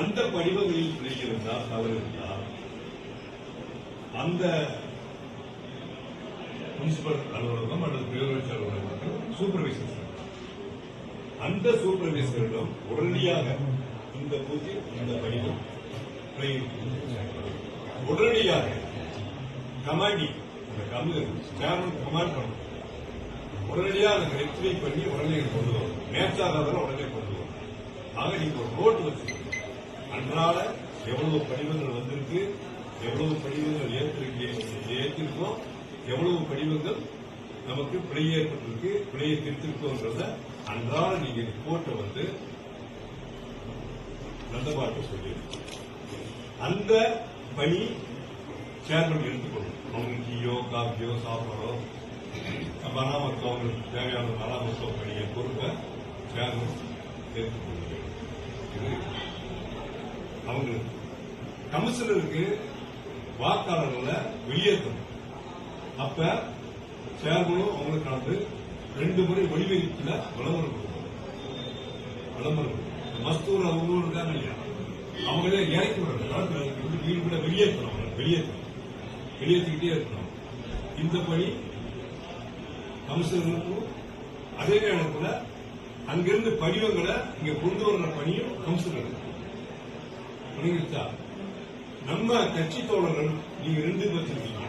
அந்த படிவங்களில் பிழை இருந்தால் தவறு இருந்தால் அந்த முனிசிபல் அலுவலகம் அல்லது பேரூராட்சி அலுவலகம் சூப்பர்வைசர் அந்த சூப்பர்வைசரிடம் உடனடியாக இந்த பூஜை இந்த படிவம் உடனடியாக கமாண்டி இந்த கமிஷன் கமாண்ட் பண்ணணும் உடனடியாக அதை ரெக்டிஃபை பண்ணி உடனே கொண்டு வரும். மேற்சாதாரம் உடனே கொண்டு வரும். ஆக நீங்க ஒரு ரோடு வச்சிருக்கீங்க. அன்றாட எவ்வளவு படிவங்கள் வந்திருக்கு எவ்வளவு படிவங்கள் ஏற்றிருக்கீங்க ஏற்றிருக்கோம் எவ்வளவு படிவங்கள் நமக்கு பிழை ஏற்பட்டிருக்கு பிழையை திருத்திருக்கோன்றத அன்றாட நீங்க ரிப்போர்ட்டை வந்து நந்தபாட்டு சொல்லியிருக்கோம் அந்த பணி சேர்மன் எடுத்துக்கணும் அவங்க டீயோ காஃபியோ சாப்பாடோ பராமரிப்பு அவங்களுக்கு தேவையான பராமரிப்பு பணியை பொறுப்பை சேர்மன் ஏற்றுக்கொள்ள அவங்க அவங்களுக்கு கமிஷனருக்கு வாக்காளர்களை வெளியேற்றணும். அப்ப சேர்மனும் அவங்களுக்கு கலந்து ரெண்டு முறை ஒளிவெளிப்புல விளம்பரம் கொடுக்கணும். விளம்பரம். மஸ்தூர் அவங்களும் இருக்காங்க இல்லையா? அவங்களே இறக்கி விடுறாங்க வீடு கூட வெளியேற்றணும் அவங்களை. வெளியேற்றணும். வெளியேற்றிக்கிட்டே இருக்கணும். இந்த பணி கமிஷனருக்கும் அதே நேரத்தில் அங்கிருந்து படிவங்களை இங்க கொண்டு வர்ற பணியும் கவுன்சிலர் புரியுதா நம்ம கட்சி தோழர்கள் நீங்க ரெண்டு பேர் இருக்கீங்க